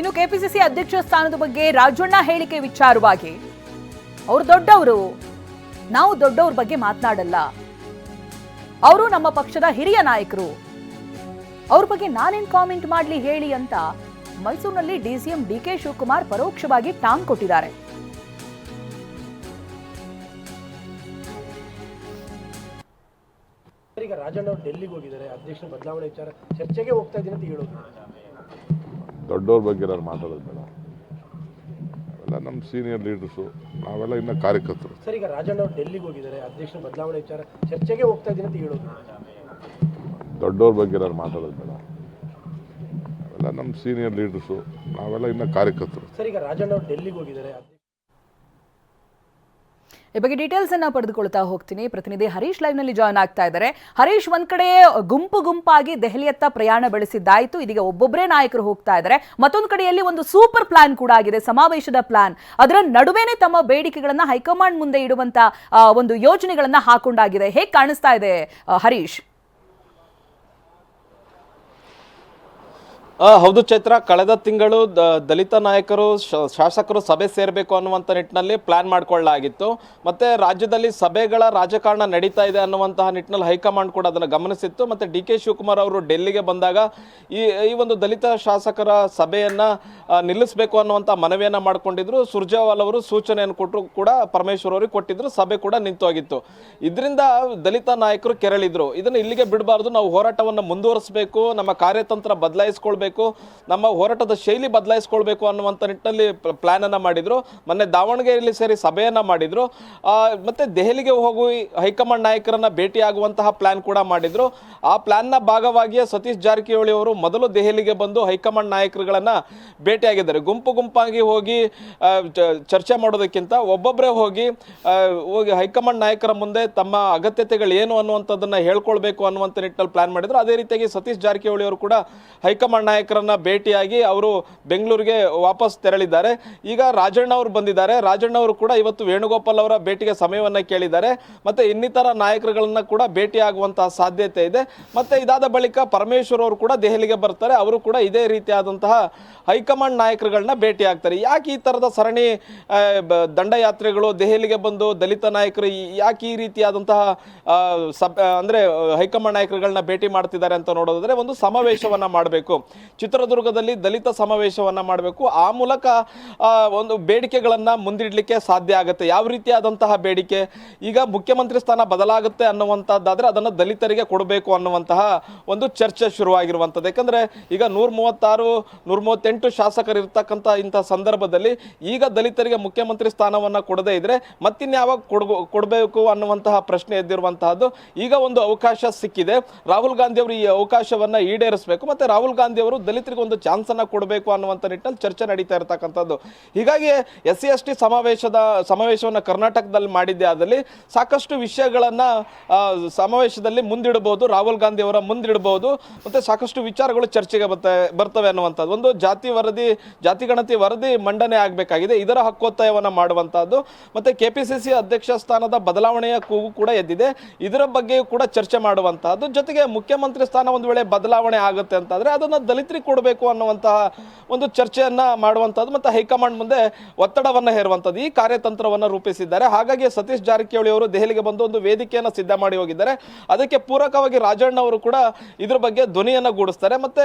ಇನ್ನು ಕೆಪಿಸಿಸಿ ಅಧ್ಯಕ್ಷ ಸ್ಥಾನದ ಬಗ್ಗೆ ರಾಜಣ್ಣ ಹೇಳಿಕೆ ವಿಚಾರವಾಗಿ, ಅವರು ದೊಡ್ಡವರು. ನಾವು ದೊಡ್ಡವ್ರ ಬಗ್ಗೆ ಮಾತನಾಡಲ್ಲ. ಅವರು ನಮ್ಮ ಪಕ್ಷದ ಹಿರಿಯ ನಾಯಕರು. ಅವ್ರ ಬಗ್ಗೆ ನಾನೇನ್ ಕಾಮೆಂಟ್ ಮಾಡ್ಲಿ ಹೇಳಿ ಅಂತ ಮೈಸೂರಿನಲ್ಲಿ ಡಿಸಿಎಂ ಡಿ ಕೆ ಶಿವಕುಮಾರ್ ಪರೋಕ್ಷವಾಗಿ ಟಾಂಗ್ ಕೊಟ್ಟಿದ್ದಾರೆ. ಈಗ ರಾಜಣ್ಣ ಅವರು ಡೆಲ್ಲಿಗೆ ಹೋಗಿದ್ದಾರೆ. ಅಧ್ಯಕ್ಷ ಬದಲಾವಣೆ ವಿಚಾರ ಚರ್ಚೆಗೆ ಹೋಗ್ತಾ ಇದ್ದೀನಿ ಅಂತ ಹೇಳೋದು. ದೊಡ್ಡವ್ರ ಬಗ್ಗೆ ನಾನು ಮಾತಾಡೋದು ಬೇಡ. ಅವೆಲ್ಲ ನಮ್ಮ ಸೀನಿಯರ್ ಲೀಡರ್ಸು ನಾವೆಲ್ಲ ಇನ್ನು ಕಾರ್ಯಕರ್ತರು. ಸರ್ ಈಗ ರಾಜಣ್ಣ ಅವರು ಡೆಲ್ಲಿಗೆ ಹೋಗಿದ್ದಾರೆ ಅಧ್ಯಕ್ಷರ ಬದಲಾವಣೆ ವಿಚಾರ ಚರ್ಚೆಗೆ ಹೋಗ್ತಾ ಇದ್ದೀನಿ ಅಂತ ಹೇಳೋದು. ದೊಡ್ಡವ್ರ ಬಗ್ಗೆ ನಾನು ಮಾತಾಡೋದು ಬೇಡ. ಅವೆಲ್ಲ ನಮ್ಮ ಸೀನಿಯರ್ ಲೀಡರ್ಸು ನಾವೆಲ್ಲ ಇನ್ನು ಕಾರ್ಯಕರ್ತರು. ಸರ್ ಈಗ ರಾಜಣ್ಣ ಅವರು ಡೆಲ್ಲಿಗೆ ಹೋಗಿದ್ದಾರೆ ಈ ಬಗ್ಗೆ ಡೀಟೇಲ್ಸ್ ಅನ್ನ ಪಡೆದುಕೊಳ್ತಾ ಹೋಗ್ತೀನಿ. ಪ್ರತಿನಿಧಿ ಹರೀಶ್ ಲೈವ್ನಲ್ಲಿ ಜಾಯ್ನ್ ಆಗ್ತಾ ಇದ್ದಾರೆ. ಹರೀಶ್, ಒಂದ್ ಕಡೆ ಗುಂಪು ಗುಂಪಾಗಿ ದೆಹಲಿಯತ್ತ ಪ್ರಯಾಣ ಬೆಳೆಸಿದ್ದಾಯ್ತು. ಇದೀಗ ಒಬ್ಬೊಬ್ಬರೇ ನಾಯಕರು ಹೋಗ್ತಾ ಇದ್ದಾರೆ. ಮತ್ತೊಂದು ಕಡೆಯಲ್ಲಿ ಒಂದು ಸೂಪರ್ ಪ್ಲಾನ್ ಕೂಡ ಆಗಿದೆ, ಸಮಾವೇಶದ ಪ್ಲಾನ್ ಅದರ ನಡುವೆನೆ ತಮ್ಮ ಬೇಡಿಕೆಗಳನ್ನ ಹೈಕಮಾಂಡ್ ಮುಂದೆ ಇಡುವಂತ ಒಂದು ಯೋಜನೆಗಳನ್ನ ಹಾಕೊಂಡಾಗಿದೆ. ಹೇಗೆ ಕಾಣಿಸ್ತಾ ಇದೆ ಹರೀಶ್? ಹೌದು ಚೈತ್ರ, ಕಳೆದ ತಿಂಗಳು ದಲಿತ ನಾಯಕರು ಶಾಸಕರು ಸಭೆ ಸೇರಬೇಕು ಅನ್ನುವಂಥ ನಿಟ್ಟಿನಲ್ಲಿ ಪ್ಲಾನ್ ಮಾಡಿಕೊಳ್ಳಲಾಗಿತ್ತು. ಮತ್ತೆ ರಾಜ್ಯದಲ್ಲಿ ಸಭೆಗಳ ರಾಜಕಾರಣ ನಡೀತಾ ಇದೆ ಅನ್ನುವಂತಹ ನಿಟ್ಟಿನಲ್ಲಿ ಹೈಕಮಾಂಡ್ ಕೂಡ ಅದನ್ನು ಗಮನಿಸಿತ್ತು. ಮತ್ತೆ ಡಿ ಕೆ ಶಿವಕುಮಾರ್ ಅವರು ಡೆಲ್ಲಿಗೆ ಬಂದಾಗ ಈ ಈ ಒಂದು ದಲಿತ ಶಾಸಕರ ಸಭೆಯನ್ನು ನಿಲ್ಲಿಸಬೇಕು ಅನ್ನುವಂಥ ಮನವಿಯನ್ನ ಮಾಡಿಕೊಂಡಿದ್ರು. ಸುರ್ಜೇವಾಲ್ ಅವರು ಸೂಚನೆಯನ್ನು ಕೊಟ್ಟರು ಕೂಡ ಪರಮೇಶ್ವರ್ ಅವರಿಗೆ ಕೊಟ್ಟಿದ್ರು. ಸಭೆ ಕೂಡ ನಿಂತು ಹೋಗಿತ್ತು. ಇದರಿಂದ ದಲಿತ ನಾಯಕರು ಕೆರಳಿದ್ರು. ಇದನ್ನು ಇಲ್ಲಿಗೆ ಬಿಡಬಾರ್ದು. ನಾವು ಹೋರಾಟವನ್ನು ಮುಂದುವರಿಸಬೇಕು. ನಮ್ಮ ಕಾರ್ಯತಂತ್ರ ಬದಲಾಯಿಸ್ಕೊಳ್ಬೇಕು ನಮ್ಮ ಹೋರಾಟದ ಶೈಲಿ ಬದಲಾಯಿಸ್ಕೊಳ್ಬೇಕು ಅನ್ನುವಂಥ ನಿಟ್ಟಿನಲ್ಲಿ ಪ್ಲಾನ್ ಮಾಡಿದರು. ಮೊನ್ನೆ ದಾವಣಗೆರೆಯಲ್ಲಿ ಸೇರಿ ಸಭೆಯನ್ನು ಮಾಡಿದ್ರು. ಮತ್ತು ದೆಹಲಿಗೆ ಹೋಗಿ ಹೈಕಮಾಂಡ್ ನಾಯಕರನ್ನ ಭೇಟಿಯಾಗುವಂತಹ ಪ್ಲಾನ್ ಕೂಡ ಮಾಡಿದ್ರು. ಆ ಪ್ಲ್ಯಾನ್ನ ಭಾಗವಾಗಿಯೇ ಸತೀಶ್ ಜಾರಕಿಹೊಳಿ ಅವರು ಮೊದಲು ದೆಹಲಿಗೆ ಬಂದು ಹೈಕಮಾಂಡ್ ನಾಯಕರುಗಳನ್ನು ಭೇಟಿಯಾಗಿದ್ದಾರೆ. ಗುಂಪು ಗುಂಪಾಗಿ ಹೋಗಿ ಚರ್ಚೆ ಮಾಡೋದಕ್ಕಿಂತ ಒಬ್ಬೊಬ್ಬರೇ ಹೋಗಿ ಹೋಗಿ ಹೈಕಮಾಂಡ್ ನಾಯಕರ ಮುಂದೆ ತಮ್ಮ ಅಗತ್ಯತೆಗಳು ಏನು ಅನ್ನುವಂಥದ್ದನ್ನು ಹೇಳ್ಕೊಳ್ಬೇಕು ಅನ್ನುವಂಥ ನಿಟ್ಟಿನಲ್ಲಿ ಪ್ಲಾನ್ ಮಾಡಿದ್ರು. ಅದೇ ರೀತಿಯಾಗಿ ಸತೀಶ್ ಜಾರಕಿಹೊಳಿ ಅವರು ಕೂಡ ಹೈಕಮಾಂಡ್ ನಾಯಕರನ್ನ ಭೇಟಿಯಾಗಿ ಅವರು ಬೆಂಗಳೂರಿಗೆ ವಾಪಸ್ ತೆರಳಿದ್ದಾರೆ. ಈಗ ರಾಜಣ್ಣ ಅವರು ಬಂದಿದ್ದಾರೆ. ರಾಜಣ್ಣ ಅವರು ಕೂಡ ಇವತ್ತು ವೇಣುಗೋಪಾಲ್ ಅವರ ಭೇಟಿಗೆ ಸಮಯವನ್ನ ಕೇಳಿದ್ದಾರೆ. ಮತ್ತೆ ಇನ್ನಿತರ ನಾಯಕರುಗಳನ್ನ ಕೂಡ ಭೇಟಿಯಾಗುವಂತಹ ಸಾಧ್ಯತೆ ಇದೆ. ಮತ್ತೆ ಇದಾದ ಬಳಿಕ ಪರಮೇಶ್ವರ್ ಅವರು ಕೂಡ ದೆಹಲಿಗೆ ಬರ್ತಾರೆ. ಅವರು ಕೂಡ ಇದೇ ರೀತಿಯಾದಂತಹ ಹೈಕಮಾಂಡ್ ನಾಯಕರುಗಳನ್ನ ಭೇಟಿ ಆಗ್ತಾರೆ ಯಾಕೆ ಈ ತರದ ಸರಣಿ ದಂಡಯಾತ್ರೆಗಳು ದೆಹಲಿಗೆ ಬಂದು ದಲಿತ ನಾಯಕರು ಯಾಕೆ ಈ ರೀತಿಯಾದಂತಹ ಸಬ್ ಅಂದ್ರೆ ಹೈಕಮಾಂಡ್ ನಾಯಕರುಗಳನ್ನ ಭೇಟಿ ಮಾಡ್ತಿದ್ದಾರೆ ಅಂತ ನೋಡೋದಾದ್ರೆ ಒಂದು ಸಮಾವೇಶವನ್ನು ಮಾಡಬೇಕು. ಚಿತ್ರದುರ್ಗದಲ್ಲಿ ದಲಿತ ಸಮಾವೇಶವನ್ನ ಮಾಡಬೇಕು. ಆ ಮೂಲಕ ಒಂದು ಬೇಡಿಕೆಗಳನ್ನ ಮುಂದಿಡಲಿಕ್ಕೆ ಸಾಧ್ಯ ಆಗುತ್ತೆ. ಯಾವ ರೀತಿಯಾದಂತಹ ಬೇಡಿಕೆ? ಈಗ ಮುಖ್ಯಮಂತ್ರಿ ಸ್ಥಾನ ಬದಲಾಗುತ್ತೆ ಅನ್ನುವಂಥದ್ದಾದರೆ ಅದನ್ನು ದಲಿತರಿಗೆ ಕೊಡಬೇಕು ಅನ್ನುವಂತಹ ಒಂದು ಚರ್ಚೆ ಶುರುವಾಗಿರುವಂಥದ್ದು ಯಾಕಂದ್ರೆ ಈಗ ನೂರ ಮೂವತ್ತಾರು ನೂರ ಮೂವತ್ತೆಂಟು ಶಾಸಕರಿರ್ತಕ್ಕಂಥ ಇಂಥ ಸಂದರ್ಭದಲ್ಲಿ ಈಗ ದಲಿತರಿಗೆ ಮುಖ್ಯಮಂತ್ರಿ ಸ್ಥಾನವನ್ನ ಕೊಡದೇ ಇದ್ರೆ ಮತ್ತಿನ್ಯಾವಾಗ ಕೊಡ್ಬೋ, ಕೊಡಬೇಕು ಅನ್ನುವಂತಹ ಪ್ರಶ್ನೆ ಎದ್ದಿರುವಂತಹದ್ದು ಈಗ ಒಂದು ಅವಕಾಶ ಸಿಕ್ಕಿದೆ. ರಾಹುಲ್ ಗಾಂಧಿ ಅವರು ಈ ಅವಕಾಶವನ್ನ ಈಡೇರಿಸಬೇಕು. ಮತ್ತೆ ರಾಹುಲ್ ಗಾಂಧಿ ಅವರು ದಲಿತರಿಗೆ ಒಂದು ಚಾನ್ಸ್ ಅನ್ನ ಕೊಡಬೇಕು ಅನ್ನುವಂಥ ನಿಟ್ಟಿನಲ್ಲಿ ಚರ್ಚೆ ನಡೀತಾ ಇರತಕ್ಕಂಥದ್ದು. ಹೀಗಾಗಿ ಎಸ್ ಸಿ ಎಸ್ ಟಿ ಸಮಾವೇಶದ, ಸಮಾವೇಶವನ್ನು ಕರ್ನಾಟಕದಲ್ಲಿ ಮಾಡಿದ್ದೆ ಆದಲ್ಲಿ ಸಾಕಷ್ಟು ವಿಷಯಗಳನ್ನ ಸಮಾವೇಶದಲ್ಲಿ ಮುಂದಿಡಬಹುದು, ರಾಹುಲ್ ಗಾಂಧಿ ಅವರ ಮುಂದಿಡಬಹುದು, ಮತ್ತೆ ಸಾಕಷ್ಟು ವಿಚಾರಗಳು ಚರ್ಚೆಗೆ ಬರ್ತವೆ ಬರ್ತವೆ ಅನ್ನುವಂಥದ್ದು. ಒಂದು ಜಾತಿ ವರದಿ, ಜಾತಿ ಗಣತಿ ವರದಿ ಮಂಡನೆ ಆಗಬೇಕಾಗಿದೆ. ಇದರ ಹಕ್ಕೊತ್ತಾಯವನ್ನು ಮಾಡುವಂತಹದ್ದು ಮತ್ತೆ ಸಿ ಅಧ್ಯಕ್ಷ ಸ್ಥಾನದ ಬದಲಾವಣೆಯ ಕೂಗು ಕೂಡ ಎದ್ದಿದೆ. ಇದರ ಬಗ್ಗೆಯೂ ಕೂಡ ಚರ್ಚೆ ಮಾಡುವಂತಹದ್ದು ಜೊತೆಗೆ ಮುಖ್ಯಮಂತ್ರಿ ಸ್ಥಾನ ಒಂದು ವೇಳೆ ಬದಲಾವಣೆ ಆಗುತ್ತೆ ಅಂತಾದ್ರೆ ಅದನ್ನ ಕೊಡಬೇಕು ಅನ್ನುವಂತಹ ಒಂದು ಚರ್ಚೆಯನ್ನ ಮಾಡುವಂಥದ್ದು ಮತ್ತೆ ಹೈಕಮಾಂಡ್ ಮುಂದೆ ಒತ್ತಡವನ್ನ ಹೇರುವಂತದ್ದು ಈ ಕಾರ್ಯತಂತ್ರವನ್ನ ರೂಪಿಸಿದ್ದಾರೆ. ಹಾಗಾಗಿ ಸತೀಶ್ ಜಾರಕಿಹೊಳಿ ಅವರು ದೆಹಲಿಗೆ ಬಂದು ಒಂದು ವೇದಿಕೆಯನ್ನ ಸಿದ್ಧ ಮಾಡಿ ಹೋಗಿದ್ದಾರೆ. ಅದಕ್ಕೆ ಪೂರಕವಾಗಿ ರಾಜಣ್ಣ ಅವರು ಕೂಡ ಇದ್ರ ಬಗ್ಗೆ ಧ್ವನಿಯನ್ನ ಗೂಡಿಸ್ತಾರೆ. ಮತ್ತೆ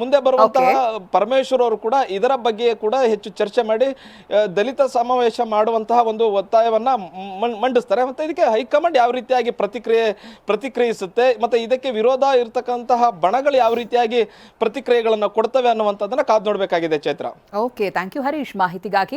ಮುಂದೆ ಬರುವಂತಹ ಪರಮೇಶ್ವರ್ ಅವರು ಕೂಡ ಇದರ ಬಗ್ಗೆ ಕೂಡ ಹೆಚ್ಚು ಚರ್ಚೆ ಮಾಡಿ ದಲಿತ ಸಮಾವೇಶ ಮಾಡುವಂತಹ ಒಂದು ಒತ್ತಾಯವನ್ನ ಮಂಡಿಸ್ತಾರೆ. ಮತ್ತೆ ಇದಕ್ಕೆ ಹೈಕಮಾಂಡ್ ಯಾವ ರೀತಿಯಾಗಿ ಪ್ರತಿಕ್ರಿಯೆ ಪ್ರತಿಕ್ರಿಯಿಸುತ್ತೆ ಮತ್ತೆ ಇದಕ್ಕೆ ವಿರೋಧ ಇರತಕ್ಕಂತಹ ಬಣಗಳು ಯಾವ ರೀತಿಯಾಗಿ ಪ್ರತಿಕ್ರಿಯೆಗಳನ್ನು ಕೊಡ್ತವೆ ಅನ್ನುವಂಥದ್ದನ್ನು ಕಾದು ನೋಡಬೇಕಾಗಿದೆ Chaitra. Okay thank you Harish. ಮಾಹಿತಿಗಾಗಿ